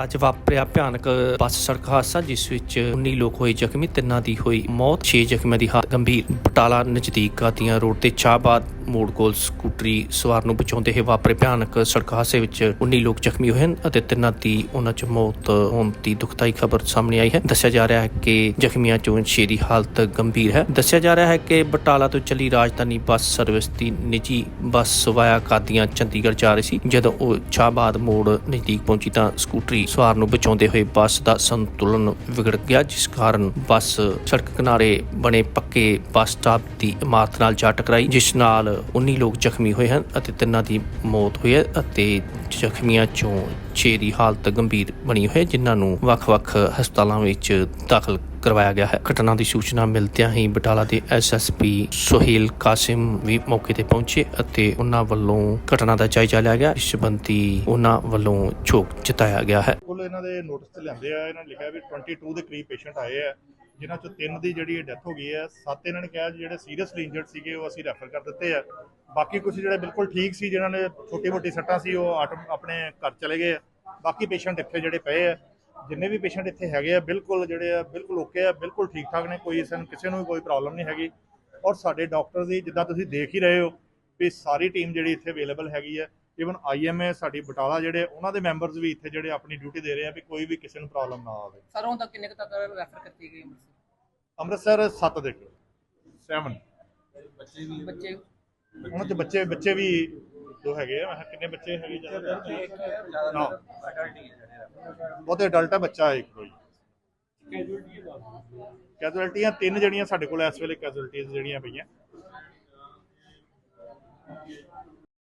ਬਟਾਲਾ 'ਚ ਵਾਪਰਿਆ ਭਿਆਨਕ ਬੱਸ ਸੜਕ ਹਾਦਸਾ, ਜਿਸ ਵਿੱਚ 19 ਲੋਕ ਹੋਏ ਜ਼ਖਮੀ, ਤਿੰਨਾਂ ਦੀ ਹੋਈ ਮੌਤ 6 ਜ਼ਖਮੀਆਂ ਦੀ ਹਾਲਤ ਗੰਭੀਰ ਬਟਾਲਾ ਨਜ਼ਦੀਕ ਕਾਦੀਆਂ ਰੋਡ ਤੇ ਚਾਹਬਾਦ ਮੋੜ ਕੋਲ ਸਕੂਟਰੀ ਸਵਾਰ ਨੂੰ ਬਚਾਉਂਦੇ ਹੋਏ ਵਾਪਰੇ ਭਿਆਨਕ ਸੜਕ ਹਾਦਸੇ ਵਿੱਚ 19 ਲੋਕ ਜ਼ਖਮੀ ਹੋਏ ਹਨ ਅਤੇ ਤਿੰਨਾਂ ਦੀ ਉਹਨਾਂ 'ਚ ਮੌਤ ਹੋਣ ਦੀ ਦੁਖਦਾਈ ਖਬਰ ਸਾਹਮਣੇ ਆਈ ਹੈ। ਦੱਸਿਆ ਜਾ ਰਿਹਾ ਹੈ ਕਿ ਜ਼ਖਮੀਆਂ 'ਚੋਂ 6 ਹਾਲਤ ਗੰਭੀਰ ਹੈ। ਦੱਸਿਆ ਜਾ ਰਿਹਾ ਹੈ ਕਿ ਬਟਾਲਾ ਤੋਂ ਚੱਲੀ ਰਾਜਧਾਨੀ ਬੱਸ ਸਰਵਿਸ ਦੀ ਨਿੱਜੀ ਬੱਸ ਵਾਇਆ ਕਾਦੀਆਂ ਚੰਡੀਗੜ੍ਹ ਜਾ ਰਹੀ ਸੀ। ਜਦੋਂ ਉਹ ਸ਼ਾਹਬਾਦ ਮੋੜ ਨਜ਼ਦੀਕ ਪਹੁੰਚੀ ਤਾਂ ਸਕੂਟਰੀ ਸਵਾਰ ਨੂੰ ਬਚਾਉਂਦੇ ਹੋਏ ਬੱਸ ਦਾ ਸੰਤੁਲਨ ਵਿਗੜ ਗਿਆ, ਜਿਸ ਕਾਰਨ ਬੱਸ ਸੜਕ ਕਿਨਾਰੇ ਬਣੇ ਪੱਕੇ ਬੱਸ ਸਟਾਪ ਦੀ ਇਮਾਰਤ ਨਾਲ ਜਾ ਟਕਰਾਈ, ਜਿਸ ਨਾਲ 19 ਲੋਕ ਜ਼ਖਮੀ ਹੋਏ ਹਨ ਅਤੇ ਤਿੰਨਾਂ ਦੀ ਮੌਤ ਹੋਈ ਹੈ ਅਤੇ ਜ਼ਖਮੀਆਂ ਚੋਂ 6 ਦੀ ਹਾਲਤ ਗੰਭੀਰ ਬਣੀ ਹੋਈ ਹੈ, ਜਿਨ੍ਹਾਂ ਨੂੰ ਵੱਖ-ਵੱਖ ਹਸਪਤਾਲਾਂ ਵਿੱਚ ਦਾਖਲ ਕਰਵਾਇਆ ਗਿਆ ਹੈ। ਘਟਨਾ ਦੀ ਸੂਚਨਾ ਮਿਲਦਿਆਂ ਹੀ ਬਟਾਲਾ ਦੇ ਐਸਐਸਪੀ ਸੁਹੇਲ ਕਾਸਿਮ ਵੀ ਮੌਕੇ ਤੇ ਪਹੁੰਚੇ ਅਤੇ ਉਹਨਾਂ ਵੱਲੋਂ ਘਟਨਾ ਦਾ ਜਾਇਜ਼ਾ ਲਿਆ ਗਿਆ। ਇਸ ਸੰਬੰਧੀ ਉਹਨਾਂ ਵੱਲੋਂ ਝੋਕ ਜਤਾਇਆ ਗਿਆ ਹੈ। ਕੋਲ ਇਹਨਾਂ ਦੇ ਨੋਟਿਸ ਤੇ ਲੈਂਦੇ ਆ, ਇਹਨਾਂ ਨੇ ਲਿਖਿਆ ਵੀ 22 ਦੇ ਕਰੀਬ ਪੇਸ਼ੈਂਟ ਆਏ ਆ। ਜਿਨ੍ਹਾਂ ਚੋਂ ਤਿੰਨ ਦੀ ਜਿਹੜੀ ਡੈਥ ਹੋ ਗਈ ਹੈ, ਸੱਤ ਇਹਨਾਂ ਨੇ ਕਿਹਾ ਜਿਹੜੇ ਸੀਰੀਅਸਲੀ ਇੰਜਰਡ ਸੀਗੇ, ਉਹ ਅਸੀਂ ਰੈਫਰ ਕਰ ਦਿੱਤੇ ਆ। ਬਾਕੀ ਕੁਝ ਜਿਹੜੇ ਬਿਲਕੁਲ ਠੀਕ ਸੀ, ਜਿਨ੍ਹਾਂ ਨੇ ਛੋਟੀ ਮੋਟੀ ਸੱਟਾਂ ਸੀ, ਉਹ ਆਟੋ- ਆਪਣੇ ਘਰ ਚਲੇ ਗਏ ਆ। ਬਾਕੀ ਪੇਸ਼ੈਂਟ ਇੱਥੇ ਜਿਹੜੇ ਪਏ ਆ, ਜਿੰਨੇ ਵੀ ਪੇਸ਼ੈਂਟ ਇੱਥੇ ਹੈਗੇ ਆ, ਬਿਲਕੁਲ ਜਿਹੜੇ ਆ, ਬਿਲਕੁਲ ਓਕੇ ਆ, ਬਿਲਕੁਲ ਠੀਕ ਠਾਕ ਨੇ, ਕੋਈ ਸਾਨੂੰ ਕਿਸੇ ਨੂੰ ਵੀ ਕੋਈ ਪ੍ਰੋਬਲਮ ਨਹੀਂ ਹੈਗੀ। ਔਰ ਸਾਡੇ ਡਾਕਟਰ ਦੀ, ਜਿੱਦਾਂ ਤੁਸੀਂ ਦੇਖ ਹੀ ਰਹੇ ਹੋ, ਵੀ ਸਾਰੀ ਟੀਮ ਜਿਹੜੀ ਇੱਥੇ ਅਵੇਲੇਬਲ ਹੈਗੀ ਆ ਇਵਨ ਆਈਐਮਏ ਸਾਡੀ ਬਟਾਲਾ ਜਿਹੜੇ ਉਹਨਾਂ ਦੇ ਮੈਂਬਰਸ ਵੀ ਇੱਥੇ ਜਿਹੜੇ ਆਪਣੀ ਡਿਊਟੀ ਦੇ ਰਹੇ ਆ ਵੀ ਕੋਈ ਵੀ ਕਿਸੇ ਨੂੰ ਪ੍ਰੋਬਲਮ ਨਾ ਆਵੇ। ਸਰ ਹੁਣ ਤੱਕ ਕਿੰਨੇ ਕੁ ਤੱਕ ਰੈਫਰ ਕੀਤੀ ਗਈ ਅੰਮ੍ਰਿਤਸਰ? 7 ਦੇ 7 ਬੱਚੇ ਉਹਨਾਂ ਚ ਬੱਚੇ ਬੱਚੇ ਵੀ ਦੋ ਹੈਗੇ ਆ। ਕਿੰਨੇ ਬੱਚੇ ਹੈਗੇ? ਜ਼ਿਆਦਾ ਨਾ। ਬਹੁਤੇ ਅਡਲਟ ਆ ਬੱਚਾ ਇੱਕ ਕੋਈ। ਕੈਜੁਅਲਟੀਆਂ ਤਿੰਨ ਜਿਹੜੀਆਂ ਸਾਡੇ ਕੋਲ ਇਸ ਵੇਲੇ ਕੈਜੁਅਲਟੀਆਂ ਜਿਹੜੀਆਂ ਪਈਆਂ।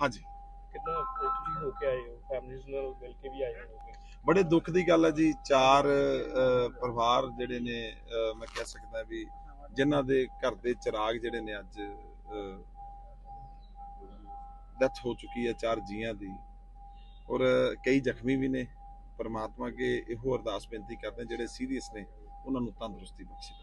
ਹਾਂਜੀ। ਕਿੱਦਾਂ ਤੁਸੀਂ ਹੋ ਕੇ ਆਏ ਹੋ? ਫੈਮਿਲੀਜ਼ ਨਾਲ ਮਿਲ ਕੇ ਵੀ ਆਏ ਹੋ? ਬੜੇ ਦੁੱਖ ਦੀ ਗੱਲ ਹੈ ਜੀ। ਚਾਰ ਪਰਿਵਾਰ ਜਿਹੜੇ ਨੇ ਮੈਂ ਕਹਿ ਸਕਦਾ ਵੀ ਜਿਨ੍ਹਾਂ ਦੇ ਘਰ ਦੇ ਚਿਰਾਗ ਜਿਹੜੇ ਨੇ ਅੱਜ ਡੈਥ ਹੋ ਚੁੱਕੀ ਹੈ ਚਾਰ ਜੀਆਂ ਦੀ। ਔਰ ਕਈ ਜ਼ਖਮੀ ਵੀ ਨੇ। ਪਰਮਾਤਮਾ ਅੱਗੇ ਇਹੋ ਅਰਦਾਸ ਬੇਨਤੀ ਕਰਦੇ ਜਿਹੜੇ ਸੀਰੀਅਸ ਨੇ ਉਹਨਾਂ ਨੂੰ ਤੰਦਰੁਸਤੀ ਬਖਸ਼ੇ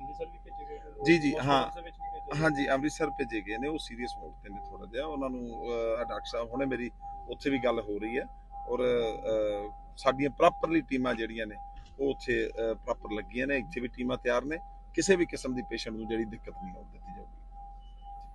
ਅੰਮ੍ਰਿਤਸਰ ਵੀ ਭੇਜੇ ਗਏ ਨੇ? ਜੀ, ਜੀ, ਹਾਂ। hospitals ਦੇ ਵਿੱਚ ਵੀ ਭੇਜੇ ਗਏ। ਹਾਂਜੀ ਅੰਮ੍ਰਿਤਸਰ ਭੇਜੇ ਗਏ ਨੇ ਉਹ ਸੀਰੀਅਸ ਮੋਡ ਤੇ ਨੇ ਥੋੜਾ ਜਿਹਾ। ਉਹਨਾਂ ਨੂੰ ਅਹ, ਡਾਕਟਰ ਸਾਹਿਬ ਹੁਣੇ ਮੇਰੀ ਉੱਥੇ ਵੀ ਗੱਲ ਹੋ ਰਹੀ ਹੈ। ਔਰ ਅਹ, ਸਾਡੀਆਂ ਪ੍ਰੋਪਰਲੀ ਟੀਮਾਂ ਜਿਹੜੀਆਂ ਨੇ ਉਹ ਉੱਥੇ ਪ੍ਰੋਪਰ ਲੱਗੀਆਂ ਨੇ। ਇੱਥੇ ਵੀ ਟੀਮਾਂ ਤਿਆਰ ਨੇ। ਕਿਸੇ ਵੀ ਕਿਸਮ ਦੀ ਪੇਸ਼ੈਂਟ ਨੂੰ ਜਿਹੜੀ ਦਿੱਕਤ ਨਹੀਂ ਆਉਣ ਦਿੱਤੀ